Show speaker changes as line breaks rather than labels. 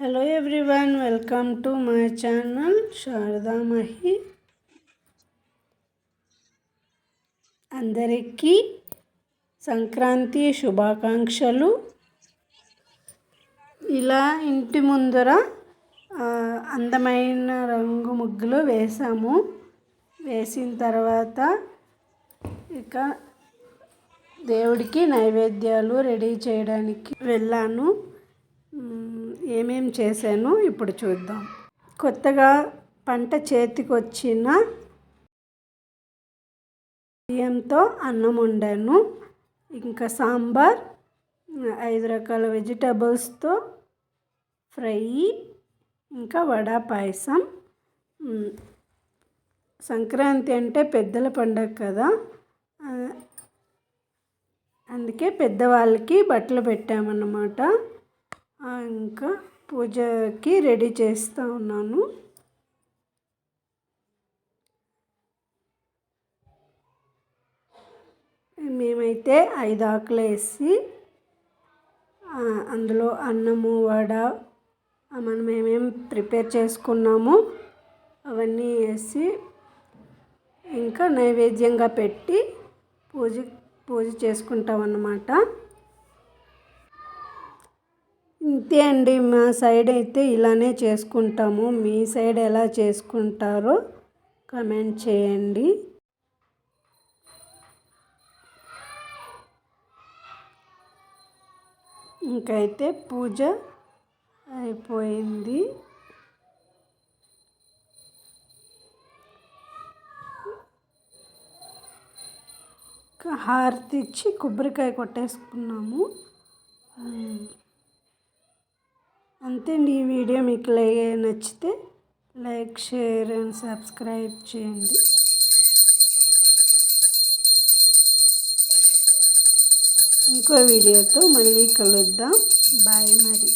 Hello everyone welcome to my channel Saradamahi అందరికీ సంక్రాంతి శుభాకాంక్షలు. ఇలా ఇంటి ముందర అందమైన రంగు ముగ్గులు వేసాము. వేసిన తర్వాత ఇక దేవుడికి నైవేద్యాలు రెడీ చేయడానికి వెళ్ళాను. ఏమేం చేశానో ఇప్పుడు చూద్దాం. కొత్తగా పంట చేతికి వచ్చిన బియ్యంతో అన్నం వండాను. ఇంకా సాంబార్ ఐదు రకాల వెజిటబుల్స్తో ఫ్రై ఇంకా వడ పాయసం. సంక్రాంతి అంటే పెద్దల పండగ కదా. అందుకే పెద్దవాళ్ళకి బట్టలు పెట్టామన్నమాట. ఇంకా పూజకి రెడీ చేస్తూ ఉన్నాను. మేమైతే ఐదు ఆకులు వేసి అందులో అన్నము వడ మనం ఏమేం ప్రిపేర్ చేసుకున్నాము అవన్నీ వేసి ఇంకా నైవేద్యంగా పెట్టి పూజ పూజ చేసుకుంటాం అన్నమాట ఇంతే అండి మా సైడ్ అయితే ఇలానే చేసుకుంటాము. మీ సైడ్ ఎలా చేసుకుంటారో కమెంట్ చేయండి. ఇంకైతే పూజ అయిపోయింది. హారతి ఇచ్చి కొబ్బరికాయ కొట్టేసుకున్నాము. అంతే అండి ఈ వీడియో మీకు నచ్చితే లైక్ షేర్ అండ్ సబ్స్క్రైబ్ చేయండి. ఇంకో వీడియోతో మళ్ళీ కలుద్దాం. బాయ్ మరి.